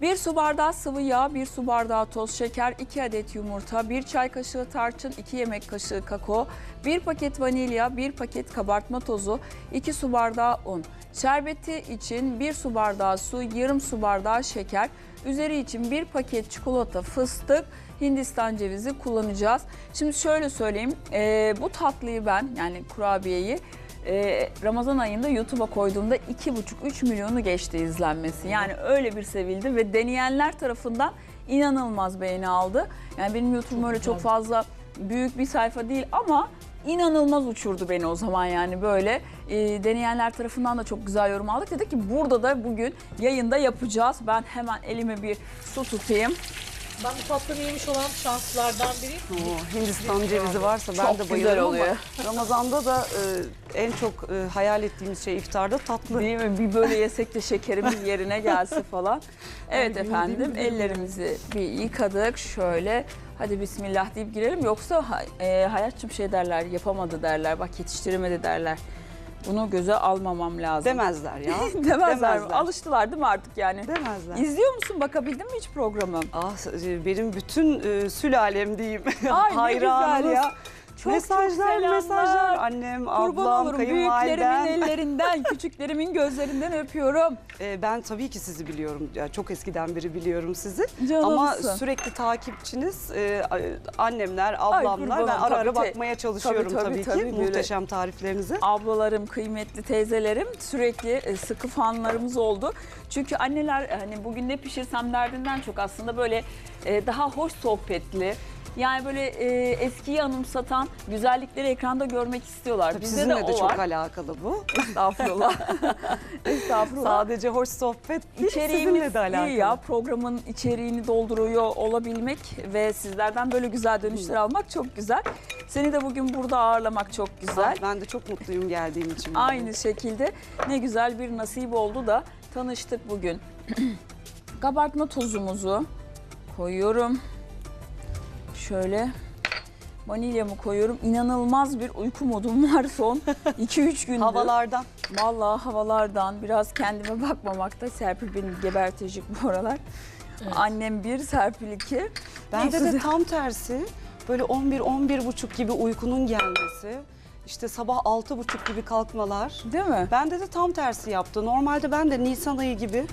1 su bardağı sıvı yağ, 1 su bardağı toz şeker, 2 adet yumurta, 1 çay kaşığı tarçın, 2 yemek kaşığı kakao, 1 paket vanilya, 1 paket kabartma tozu, 2 su bardağı un. Şerbeti için 1 su bardağı su, yarım su bardağı şeker, üzeri için 1 paket çikolata, fıstık, Hindistan cevizi kullanacağız. Şimdi şöyle söyleyeyim, e, bu tatlıyı ben yani kurabiyeyi e, Ramazan ayında YouTube'a koyduğumda 2,5-3 milyonu geçti izlenmesi. Yani öyle bir sevildi ve deneyenler tarafından inanılmaz beğeni aldı. Yani benim YouTube'um öyle çok fazla büyük bir sayfa değil ama inanılmaz uçurdu beni o zaman yani böyle. E, deneyenler tarafından da çok güzel yorum aldık. Dedik ki burada da bugün yayında yapacağız. Ben hemen elime bir su tutayım. Ben bu tatlını yemiş olan şanslılardan biriyim. Oo, Hindistan cevizi varsa ben Çok de güzel bayılırım oluyor. ama Ramazan'da da e, en çok e, hayal ettiğimiz şey iftarda tatlı. Değil mi? Bir böyle yesek de şekerimiz yerine gelse falan. Evet efendim ellerimizi bir yıkadık şöyle. Hadi bismillah deyip girelim yoksa ha- e, hayatçım şey derler yapamadı derler bak yetiştiremedi derler. Bunu göze almamam lazım. Demezler ya. Demezler. mi? demezler. Alıştılar değil mi artık yani? Demezler. İzliyor musun? Bakabildin mi hiç programı? Ah, benim bütün e, sülalem diyeyim. Ay Hayranımız. ya. Çok mesajlar, çok selamlar. mesajlar. Annem, Kurban ablam, olurum büyüklerimin kayınvalidem. ellerinden, küçüklerimin gözlerinden öpüyorum. E, ben tabii ki sizi biliyorum. Ya, çok eskiden beri biliyorum sizi. Canımsın. Ama sürekli takipçiniz e, annemler, ablamlar. kurbanım, ben ara ara tabii, bakmaya çalışıyorum tabii, tabii, tabii, ki tabii, böyle- muhteşem tariflerinize. ablalarım, kıymetli teyzelerim sürekli e, sıkı fanlarımız oldu. Çünkü anneler hani bugün ne pişirsem derdinden çok aslında böyle e, daha hoş sohbetli. Yani böyle e, eskiyi anımsatan güzellikleri ekranda görmek istiyorlar. Tabii Bizde sizinle de de, o çok var. alakalı bu. Estağfurullah. Estağfurullah. Sadece hoş sohbet İçeriğimiz de alakalı. iyi ya. Programın içeriğini dolduruyor olabilmek ve sizlerden böyle güzel dönüşler almak çok güzel. Seni de bugün burada ağırlamak çok güzel. Ah, Ben de çok mutluyum geldiğim için. Aynı şekilde ne güzel bir nasip oldu da tanıştık bugün. Kabartma tozumuzu koyuyorum. Şöyle vanilyamı koyuyorum. İnanılmaz bir uyku modum var son 2-3 gündür. Havalardan. Vallahi havalardan biraz kendime bakmamakta. Serpil beni gebertecek bu aralar. Annem bir, Serpil iki. Bende de tam tersi. Böyle 11 buçuk gibi uykunun gelmesi. İşte sabah altı buçuk gibi kalkmalar. Değil mi? Bende de tam tersi yaptı. Normalde ben de Nisan ayı gibi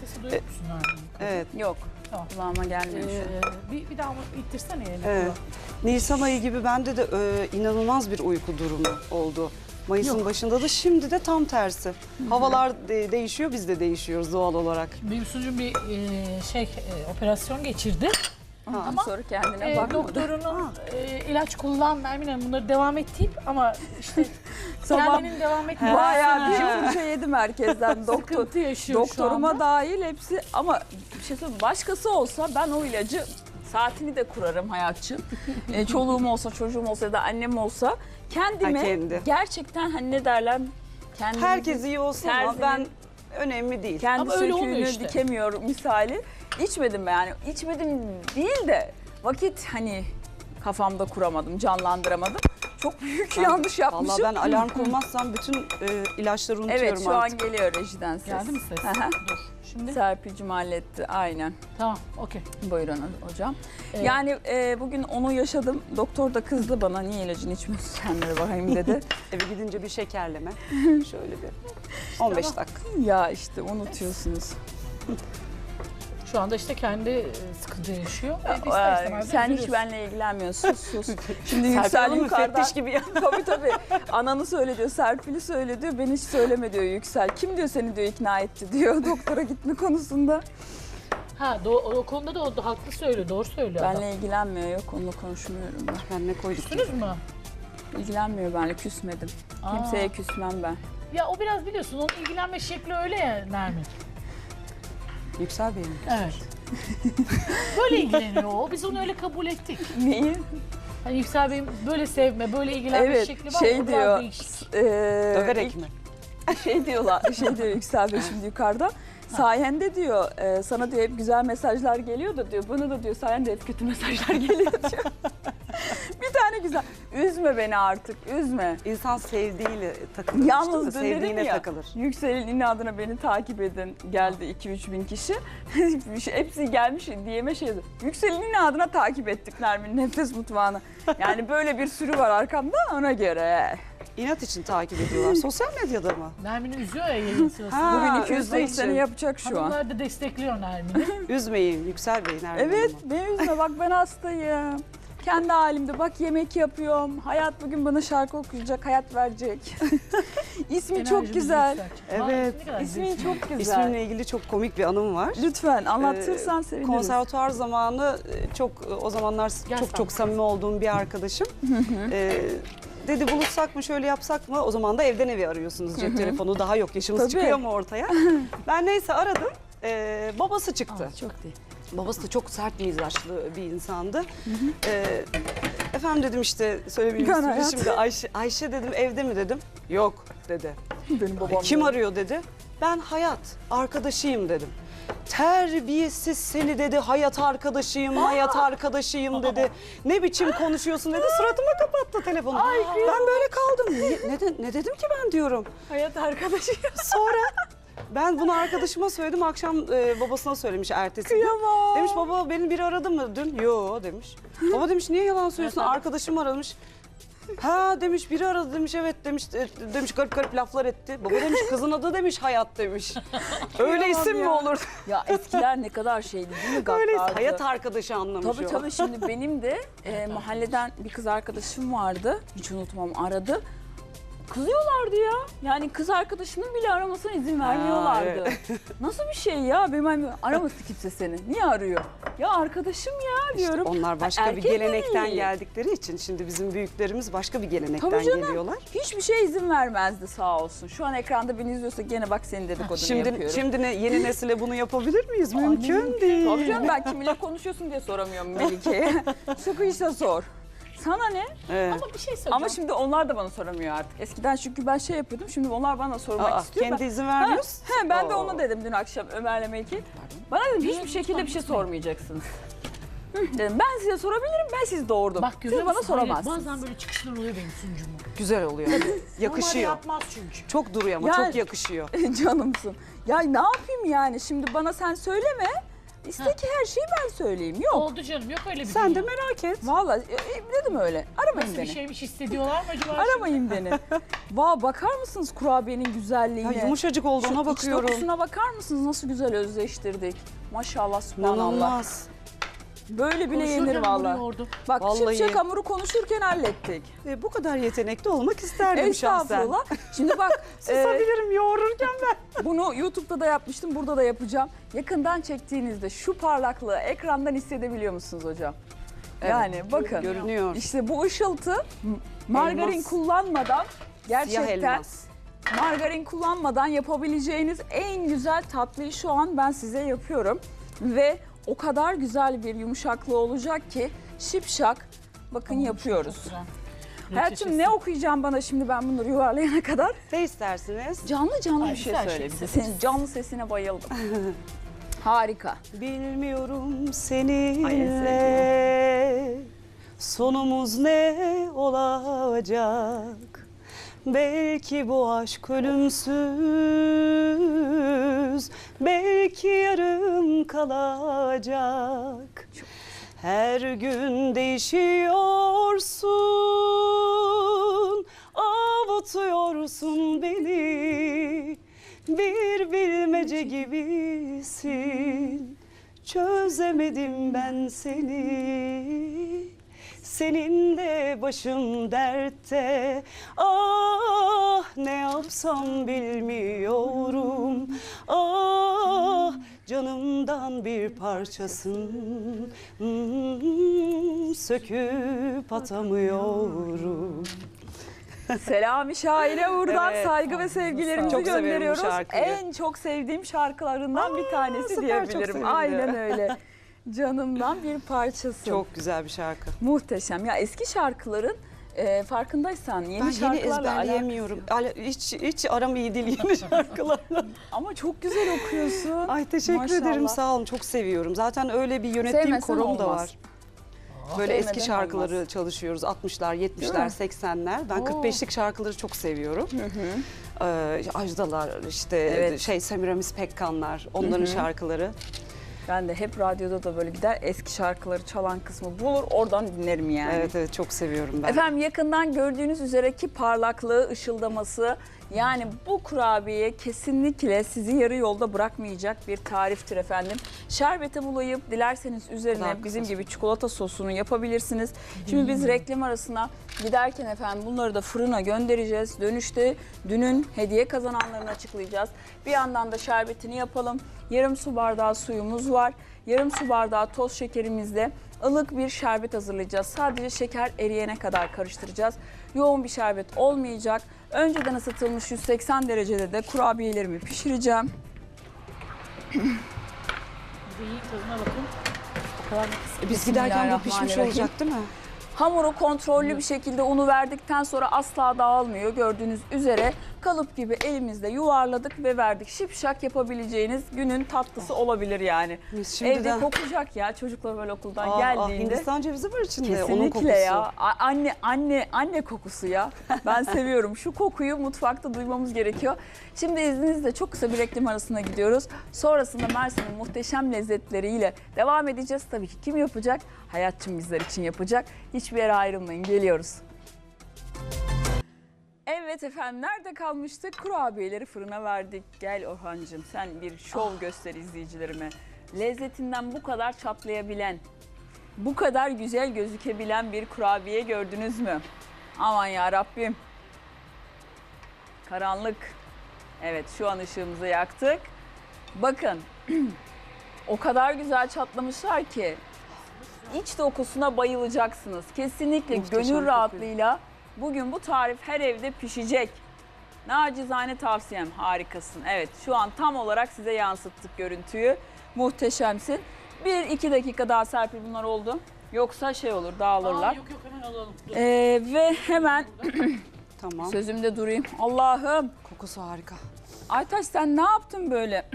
Sesi duyuyor musun abi? evet Yok. Tamam. Kulağıma gelmiyor şu an. Ee, bir, bir daha mı ittirsene elini. Evet. Nisan ayı gibi bende de e, inanılmaz bir uyku durumu oldu. Mayıs'ın Yok. başında da şimdi de tam tersi. Havalar de- değişiyor biz de değişiyoruz doğal olarak. Benim sucuğum bir e, şey e, operasyon geçirdi. Ondan Ama, sonra kendine E, bakmadı. doktorunun e, ilaç kullan Nermin Hanım bunları devam ettiğim ama işte Sabah kendinin devam etmesi. Bayağı bir fırça yedim herkesten. Doktor, Sıkıntı yaşıyor şu doktoruma anda. dahil hepsi ama bir şey söyleyeyim başkası olsa ben o ilacı saatini de kurarım hayatçım. e, çoluğum olsa, çocuğum olsa ya da annem olsa kendime Ha, kendi. gerçekten hani ne derler kendimizi, Herkes iyi olsun ama Terzinin- ben önemli değil. kendi Ama öyle olmuyor söküğünü işte. dikemiyor misali. İçmedim ben yani. İçmedim değil de vakit hani kafamda kuramadım, canlandıramadım. Çok büyük yanlış yapmışım. Vallahi ben alarm kurmazsam bütün e, ilaçları unutuyorum Evet şu artık. an geliyor rejiden ses. Geldi mi ses? Hı hı. Dur. Şimdi Serpil'cim halletti aynen. tamam okey. Buyurun hocam. Evet. Yani e, bugün onu yaşadım. Doktor da kızdı bana niye ilacını içmiyorsun sen de bakayım dedi. Eve gidince bir şekerleme. Şöyle bir 15 dakika. ya işte unutuyorsunuz. Şu anda işte kendi e, sıkıntı yaşıyor. E, ister Aa, istemez de sen hiç benimle ilgilenmiyorsun sus. Şimdi Yüksel Hanım yukarıdan. müfettiş gibi tabii tabii. Ananı söyle diyor, Serpil'i söyle diyor. Ben hiç söyleme diyor Yüksel. Kim diyor seni diyor ikna etti diyor doktora gitme konusunda. Ha do- o konuda da o da haklı söylüyor, doğru söylüyor adam. Benle ilgilenmiyor yok onunla konuşmuyorum ben. Ben ne koyduk? Küstünüz mü? İlgilenmiyor benle küsmedim. Aa. Kimseye küsmem ben. Ya o biraz biliyorsun onun ilgilenme şekli öyle ya Nermin. Yüksel Bey'im. Evet. böyle ilgileniyor o. Biz onu öyle kabul ettik. Neyi? Hani Yüksel Bey'in böyle sevme, böyle ilgilenme Evet şekli var. şey diyor. Ee, Döverek mi? Şey diyorlar, şey diyor Yüksel Bey şimdi yukarıda. Sayende diyor, e, sana diyor hep güzel mesajlar geliyor da diyor, bana da diyor sayende hep kötü mesajlar geliyor diyor. bir tane güzel. Üzme beni artık, üzme. İnsan sevdiğiyle takılır. Yalnız işte, sevdiğine ya. takılır. Yüksel'in inadına beni takip edin. Geldi 2-3 bin kişi. Hepsi gelmiş diyeme şey. Yüksel'in inadına takip ettik Nermin Nefes Mutfağı'nı. Yani böyle bir sürü var arkamda ona göre. İnat için takip ediyorlar. Sosyal medyada mı? Nermin'i üzüyor ya yayın sırasında. Bugün üzme 280'i için. yapacak şu an. Hanımlar da destekliyor Nermin'i. Üzmeyin Yüksel Bey nerede? Evet beni üzme bak ben hastayım. Kendi halimde bak yemek yapıyorum. Hayat bugün bana şarkı okuyacak, hayat verecek. İsmi çok güzel. Evet. ne kadar İsmi güzel. çok güzel. İsmimle ilgili çok komik bir anım var. Lütfen anlatırsan seviniriz. Konservatuar zamanı e, çok o zamanlar Gel çok sen. çok samimi olduğum bir arkadaşım. e, dedi buluşsak mı şöyle yapsak mı? O zaman da evden evi arıyorsunuz cep telefonu daha yok yaşımız Tabii. çıkıyor mu ortaya? ben neyse aradım. E, babası çıktı. Aa, çok değil. Babası da çok sert bir mizaçlı bir insandı. Ee, efendim dedim işte istedim. hayat. Şimdi Ayşe, Ayşe dedim evde mi dedim. Yok dedi. Benim babam. Kim da- arıyor dedi. Ben Hayat arkadaşıyım dedim. Terbiyesiz seni dedi hayat arkadaşıyım, hayat arkadaşıyım dedi. Ne biçim konuşuyorsun dedi. Suratıma kapattı telefonu. ben böyle kaldım. Ne, ne, de- ne dedim ki ben diyorum. Hayat arkadaşı. Sonra ben bunu arkadaşıma söyledim. Akşam e, babasına söylemiş ertesi gün. Kıyamam. Demiş baba beni biri aradı mı dün? Yo demiş. Baba demiş niye yalan söylüyorsun? Arkadaşım aramış. Ha demiş biri aradı demiş evet demiş e, demiş garip garip laflar etti. Baba demiş kızın adı demiş Hayat demiş. Öyle isim mi ya. olur? Ya eskiler ne kadar şeydi değil mi Öyle gaddardı? hayat arkadaşı anlamış Tabii o. tabii şimdi benim de e, mahalleden bir kız arkadaşım vardı. Hiç unutmam aradı. Kızıyorlardı ya. Yani kız arkadaşının bile aramasına izin vermiyorlardı. Nasıl bir şey ya? Benim hani aramasın kimse seni. Niye arıyor? Ya arkadaşım ya diyorum. onlar başka bir Erkek de gelenekten değil. geldikleri için şimdi bizim büyüklerimiz başka bir gelenekten Tabii canım. geliyorlar. Hiçbir şey izin vermezdi sağ olsun. Şu an ekranda beni izliyorsa gene bak senin dedikodunu Şimdi yapıyorum. şimdi ne, yeni nesile bunu yapabilir miyiz? Mümkün değil. Tabii canım ben kiminle konuşuyorsun diye soramıyorum Melike'ye. Sıkıysa sor. Sana ne? Evet. Ama bir şey söyleyeceğim. Ama şimdi onlar da bana soramıyor artık. Eskiden çünkü ben şey yapıyordum. Şimdi onlar bana sormak Aa, istiyor. kendi Ben- izin Ha, vermiyoruz. he, ben de Oo. onu dedim dün akşam Ömer'le Melike. Bana dedim hiçbir şekilde bir şey sormayacaksınız. Hı, dedim ben size sorabilirim ben sizi doğurdum. Bak Siz görüyor bana soramazsınız. Bazen böyle çıkışlar oluyor benim sunucuma. Güzel oluyor. Normalde Yakışıyor. yapmaz çünkü. Çok duruyor ama Yani- çok yakışıyor. Canımsın. Ya ne yapayım yani şimdi bana sen söyleme. İste ki her şeyi ben söyleyeyim. Yok. Oldu canım yok öyle bir Sen de dünya. merak et. Vallahi e, e, dedim öyle. Aramayın Nasıl beni. bir şey şeymiş hissediyorlar mı acaba? Aramayın beni. Vay bakar mısınız kurabiyenin Ya güzelliğine? yumuşacık olduğuna Şu iç bakıyorum. dokusuna bakar mısınız nasıl güzel özleştirdik. Maşallah subhanallah. İnanılmaz. Böyle bile Konuşurken yenir valla. vuruyordu. Bak Vallahi. şimşek hamuru konuşurken hallettik. E, bu kadar yetenekli olmak isterdim şahsen. Estağfurullah. Şimdi bak e, Susabilirim yoğururken ben. bunu YouTube'da da yapmıştım burada da yapacağım. Yakından çektiğinizde şu parlaklığı ekrandan hissedebiliyor musunuz hocam? Evet, Yani bakın Görünüyor. işte bu ışıltı margarin Elmas. kullanmadan Siyah gerçekten elmas. margarin kullanmadan yapabileceğiniz en güzel tatlıyı şu an ben size yapıyorum. Ve o kadar güzel bir yumuşaklığı olacak ki şipşak bakın yapıyoruz. Çok güzel. Hayatım ne okuyacağım bana şimdi ben bunları yuvarlayana kadar? Ne istersiniz? Canlı canlı Ay, bir şey söyle bize. Senin canlı sesine bayıldım. Harika. Bilmiyorum Ay, en seninle sonumuz ne olacak? Belki bu aşk ölümsüz, belki yarım kalacak. Her gün değişiyorsun, avutuyorsun beni. Bir bilmece gibisin, çözemedim ben seni. Seninle başım dertte, ah ne yapsam bilmiyorum. Ah canımdan bir parçasın, Hmm, söküp atamıyorum. Selami Şair'e buradan Evet. saygı ve sevgilerimizi Çok severim bu gönderiyoruz. şarkıyı. En çok sevdiğim şarkılarından bir tanesi süper, çok diyebilirim. sevindim. Aynen öyle. Canımdan bir parçası. Çok güzel bir şarkı. muhteşem. Ya eski şarkıların e, farkındaysan yeni Ben yeni şarkılarla ezberleyemiyorum. Ala- Hiç, hiç aram iyi değil yeni şarkılarla. Ama çok güzel okuyorsun. Ay teşekkür Maşallah. ederim sağ olun çok seviyorum. Zaten öyle bir yönettiğim Sevmesen korum da olmaz. var. Böyle Sevmeden eski şarkıları çalışıyoruz. 60'lar, 70'ler, 80'ler. Ben Oo. 45'lik şarkıları çok seviyorum. Ee, Ajdalar, işte Evet. şey Semiramis Pekkanlar, onların şarkıları. Ben de hep radyoda da böyle gider eski şarkıları çalan kısmı bulur oradan dinlerim yani. Evet evet çok seviyorum ben. Efendim yakından gördüğünüz üzere ki parlaklığı, ışıldaması yani bu kurabiye kesinlikle sizi yarı yolda bırakmayacak bir tariftir efendim. Şerbete bulayıp dilerseniz üzerine kısa bizim gibi çikolata sosunu yapabilirsiniz. Şimdi biz reklam arasına giderken efendim bunları da fırına göndereceğiz. Dönüşte dünün hediye kazananlarını açıklayacağız. Bir yandan da şerbetini yapalım. Yarım su bardağı suyumuz var. Yarım su bardağı toz şekerimizle ılık bir şerbet hazırlayacağız. Sadece şeker eriyene kadar karıştıracağız. Yoğun bir şerbet olmayacak. Önceden ısıtılmış 180 derecede de kurabiyelerimi pişireceğim. İyi tadına bakın. O kadar E, Biz giderken bu pişmiş olacak değil mi? Hamuru kontrollü bir şekilde unu verdikten sonra asla dağılmıyor. Gördüğünüz üzere kalıp gibi elimizde yuvarladık ve verdik. Şipşak yapabileceğiniz günün tatlısı olabilir yani. Evde şimdiden... kokacak ya çocuklar böyle okuldan Aa, aa, geldiğinde. Hindistan cevizi var içinde. Onun kokusu. Kesinlikle ya. A- Anne anne anne kokusu ya. Ben seviyorum. Şu kokuyu mutfakta duymamız gerekiyor. Şimdi izninizle çok kısa bir reklam arasına gidiyoruz. Sonrasında Mersin'in muhteşem lezzetleriyle devam edeceğiz. Tabii ki kim yapacak? Hayatçım bizler için yapacak. Hiçbir yere ayrılmayın. Geliyoruz. Evet efendim nerede kalmıştık? Kurabiyeleri fırına verdik. Gel Orhancığım sen bir şov göster izleyicilerime. Lezzetinden bu kadar çatlayabilen, bu kadar güzel gözükebilen bir kurabiye gördünüz mü? Aman ya Rabbim. Karanlık. Evet şu an ışığımızı yaktık. Bakın o kadar güzel çatlamışlar ki iç dokusuna bayılacaksınız. Kesinlikle Muhteşem gönül kokuyor. Bugün bu tarif her evde pişecek. Nacizane tavsiyem harikasın. Evet şu an tam olarak size yansıttık görüntüyü. Muhteşemsin. Bir iki dakika daha Serpil bunlar oldu. Yoksa şey olur dağılırlar. Aa, yok yok hemen alalım. Dur. Ee, ve hemen Tamam. sözümde durayım. Allah'ım Kokusu harika. Aytaç sen ne yaptın böyle?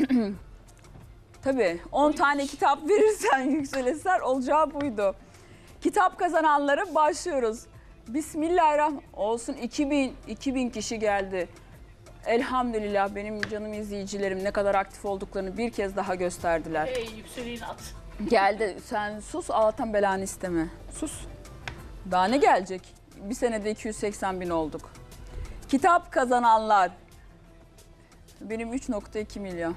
Tabii 10 tane kitap verirsen Yüksel Eser olacağı buydu. Kitap kazananlara başlıyoruz. Bismillahirrahmanirrahim. Olsun 2000, 2000 kişi geldi. Elhamdülillah benim canım izleyicilerim ne kadar aktif olduklarını bir kez daha gösterdiler. Hey yükseleyin at. Geldi sen sus Allah'tan belanı isteme. Sus. Daha ne gelecek? Bir senede 280 bin olduk. Kitap kazananlar. Benim 3.2 milyon.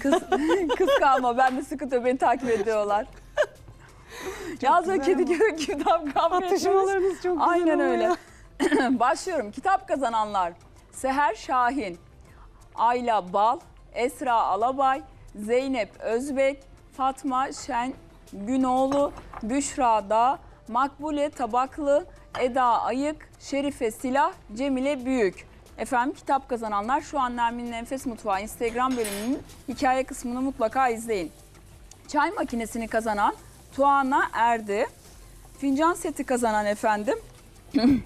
Kız, kıskanma ben de sıkıntı beni takip ediyorlar. Yaz ve güzel kedi gibi kitap. Atışmalarınız çok güzel Aynen oluyor. öyle. Başlıyorum. Kitap kazananlar. Seher Şahin, Ayla Bal, Esra Alabay, Zeynep Özbek, Fatma Şen Günoğlu, Büşra Dağ, Makbule Tabaklı, Eda Ayık, Şerife Silah, Cemile Büyük. Efendim kitap kazananlar şu an Nermin'in Enfes Mutfağı Instagram bölümünün hikaye kısmını mutlaka izleyin. Çay makinesini kazanan Tuana Erdi. Fincan seti kazanan efendim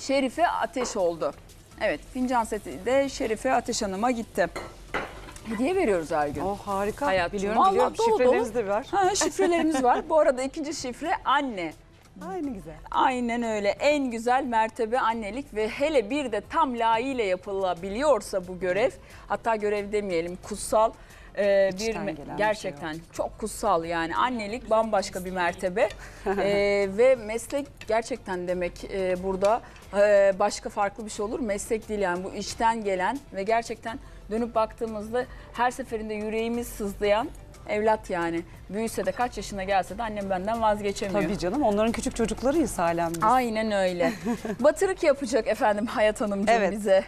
Şerife Ateş oldu. Evet fincan seti de Şerife Ateş Hanım'a gitti. Hediye veriyoruz her gün. Oh harika. Hayatım, biliyorum vallahi biliyorum. dolu Şifreleriniz de var. Ha, şifrelerimiz var. Bu arada ikinci şifre anne. Aynı güzel. Aynen öyle. En güzel mertebe annelik ve hele bir de tam layığıyla yapılabiliyorsa bu görev, hatta görev demeyelim kutsal e, bir İçten me- gelen bir şey gerçekten çok kutsal yani annelik bambaşka bir mertebe E, ve meslek gerçekten demek e, burada e, başka farklı bir şey olur meslek değil yani bu işten gelen ve gerçekten dönüp baktığımızda her seferinde yüreğimiz sızlayan evlat yani büyüse de kaç yaşına gelse de annem benden vazgeçemiyor. Tabii canım onların küçük çocuklarıyız halen biz. Aynen öyle. Batırık yapacak efendim Hayat Hanımcığım Evet. bize.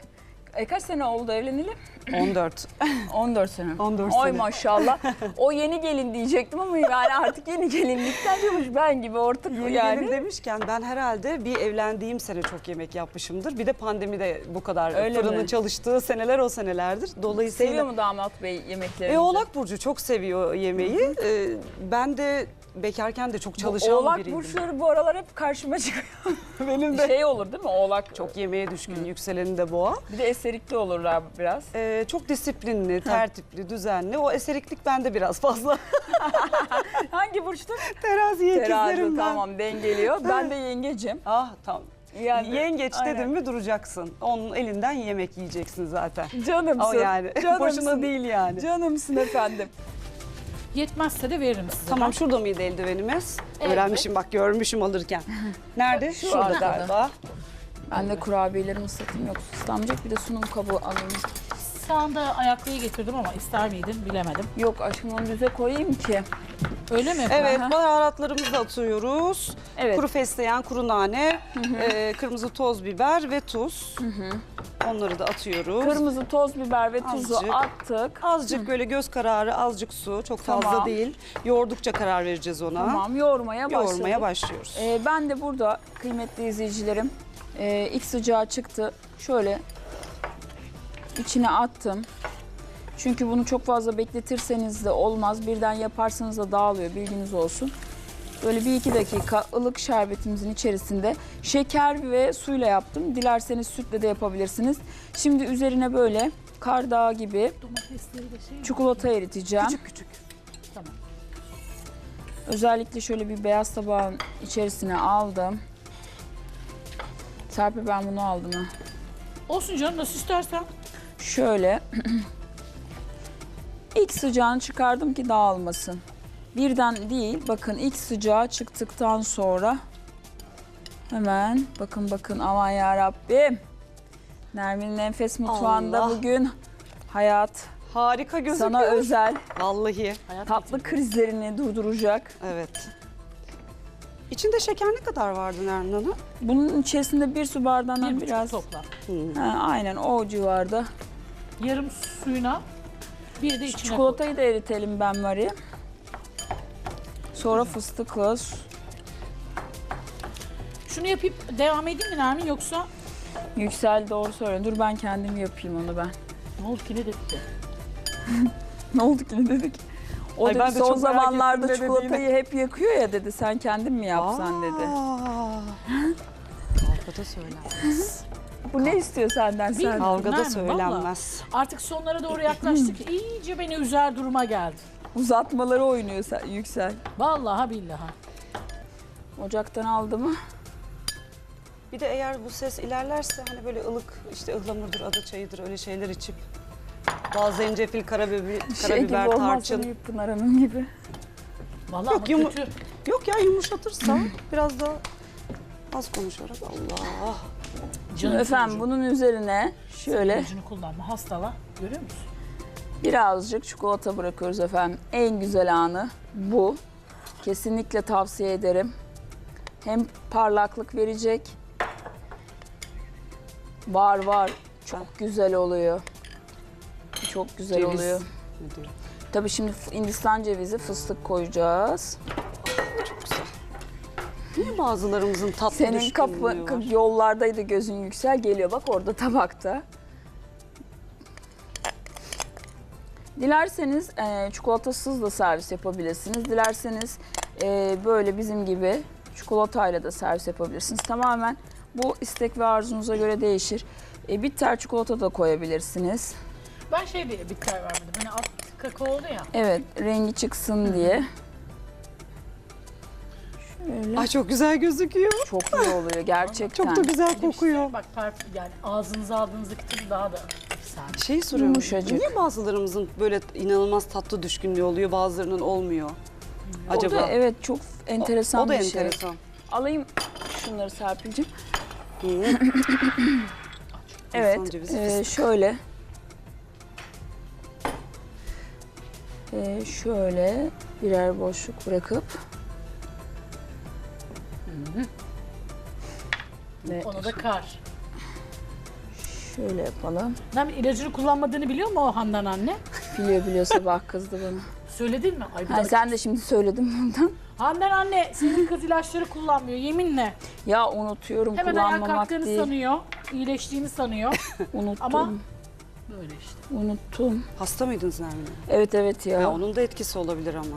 E, kaç sene oldu evlenelim? 14. 14 sene. 14 Oy sene. maşallah. O yeni gelin diyecektim ama yani artık yeni gelinlikten diyormuş ben gibi ortak Yeni yani. gelin demişken ben herhalde bir evlendiğim sene çok yemek yapmışımdır. Bir de pandemide bu kadar Öyle fırının mi? çalıştığı seneler o senelerdir. Dolayısıyla Seviyor mu damat bey yemeklerinizi? E, Oğlak Burcu çok seviyor yemeği. E, ben de bekarken de çok çalışan Oğlak biriydim. burçları bu aralar hep karşıma çıkıyor. Benim de. şey olur değil mi oğlak? Çok. Yemeğe düşkün, yükseleni de boğa. Bir de eserikli olurlar biraz. E, çok disiplinli, tertipli, düzenli. O eseriklik bende biraz fazla. Hangi burçta? Terazi Terazi ikizlerim ben. tamam dengeliyor. Ben de yengecim. Ah tamam. Yani, Yengeç aynen. dedim mi duracaksın. Onun elinden yemek yiyeceksin zaten. Canımsın. Ama yani Canımsın. boşuna değil yani. Canımsın efendim. Yetmezse de veririm size. Tamam şurada mıydı eldivenimiz? Evet. Öğrenmişim bak görmüşüm alırken. Nerede? Şu Şurada galiba. Ben de kurabiyelerimi ıslatayım yoksa ıslanmayacak. Bir de sunum kabı alayım. Sağında ayaklıyı getirdim ama ister miydin bilemedim. Yok aşkım onu düze koyayım ki. Öyle mi? Evet Aha. baharatlarımızı da atıyoruz. Evet. Kuru fesleğen, kuru nane, e, kırmızı toz biber ve tuz. Onları da atıyoruz. Kırmızı toz biber ve tuzu Azıcık. attık. Azıcık böyle göz kararı, azıcık su. Çok fazla Tamam. değil. Yoğurdukça karar vereceğiz ona. Tamam yoğurmaya başladık. Yoğurmaya başlıyoruz. Ee, ben de burada kıymetli izleyicilerim e, ilk sıcağı çıktı. Şöyle içine attım. Çünkü bunu çok fazla bekletirseniz de olmaz. Birden yaparsanız da dağılıyor bilginiz olsun. Böyle bir iki dakika ılık şerbetimizin içerisinde şeker ve suyla yaptım. Dilerseniz sütle de yapabilirsiniz. Şimdi üzerine böyle kar dağı gibi Domatesleri de şey. çikolata eriteceğim. Küçük küçük. Tamam. Özellikle şöyle bir beyaz tabağın içerisine aldım. Serpil ben bunu aldım ha. Olsun canım nasıl istersen. Şöyle. ilk sıcağını çıkardım ki dağılmasın. Birden değil. Bakın ilk sıcağı çıktıktan sonra hemen bakın bakın aman ya Rabbim. Nermin'in enfes mutfağında Allah. bugün hayat Harika gözüküyor. sana özel Vallahi. Hayat tatlı getirdim. krizlerini durduracak. Evet. İçinde şeker ne kadar vardı Nermin Hanım? Bunun içerisinde bir su Bir bardağından buçuk biraz toplam. Ha, aynen o civarda. Yarım suyuna bir de içine koy. Çikolatayı da eritelim ben Mari. Sonra fıstıklı. Şunu yapıp devam edeyim mi Nermin yoksa Yüksel doğru söylüyor. Dur ben kendim yapayım onu ben. ne oldu ki ne dedik ki? Ne oldu ki ne dedik? O Ay, dedi ben de son çok merak zamanlarda ettim ne çikolatayı hep yakıyor ya dedi. Sen kendin mi yapsan dedi. Aa. Kavgada söylenmez. Bu ne istiyor senden sen? Bilmiyorum. Kavgada Nermin, söylenmez. Artık sonlara doğru yaklaştık. İyice beni üzer duruma geldi. Uzatmaları oynuyor sen, Yüksel. Vallahi billahi. Ocaktan aldı mı? Bir de eğer bu ses ilerlerse hani böyle ılık işte ıhlamurdur, ada çayıdır öyle şeyler içip bazı zencefil, karabiber, Şey gibi karabiber olmaz tarçın. mı Pınar Hanım gibi. Vallahi Yok, ama yumu- kötü. Yok ya yumuşatırsa biraz da az konuşarak Allah. Canım Efendim bunun üzerine şöyle İlacını kullanma hastala. Görüyor musun? Birazcık çikolata bırakıyoruz efendim. En güzel anı bu. Kesinlikle tavsiye ederim. Hem parlaklık verecek. Var var. Çok güzel oluyor. Çok güzel Ceviz. oluyor. Diyor? Tabii şimdi Hindistan cevizi fıstık koyacağız. Niye bazılarımızın tatlı Senin kapı yollardaydı gözün yüksel geliyor bak orada tabakta. Dilerseniz e, çikolatasız da servis yapabilirsiniz. Dilerseniz e, böyle bizim gibi çikolatayla da servis yapabilirsiniz. Tamamen bu istek ve arzunuza göre değişir. E, bitter çikolata da koyabilirsiniz. Ben şey diye bitter vermedim. Hani alt kakaolu ya. Evet rengi çıksın diye. Şöyle. Ay çok güzel gözüküyor. Çok iyi oluyor gerçekten. Çok da güzel Bir de bir şey kokuyor. Bak yani ağzınıza aldığınızdaki tadı daha da efsane. Şeyi soruyorum. Yumuşacık. Niye bazılarımızın böyle inanılmaz tatlı düşkünlüğü oluyor, bazılarının olmuyor? Acaba? O da evet çok enteresan o da bir şey. enteresan. Alayım şunları Serpil'cim. Hı. Evet, e, şöyle. E, şöyle birer boşluk bırakıp ve Ona da kar. Şöyle yapalım. Nermin ilacını kullanmadığını biliyor mu o Handan anne? Biliyor biliyor sabah kızdı bana. Söyledin mi? Ay, bir Ha, dakika. sen de şimdi söyledin buradan. Handan anne senin kız ilaçları kullanmıyor yeminle. Ya unutuyorum Hemen ayağa kullanmamak kalktığını değil. sanıyor. iyileştiğini sanıyor. Unuttum. Ama- Böyle işte. Unuttum. Hasta mıydınız Nermin? Evet evet ya. Ya onun da etkisi olabilir ama.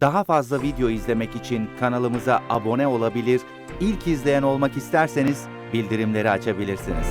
Daha fazla video izlemek için kanalımıza abone olabilir, ilk izleyen olmak isterseniz bildirimleri açabilirsiniz.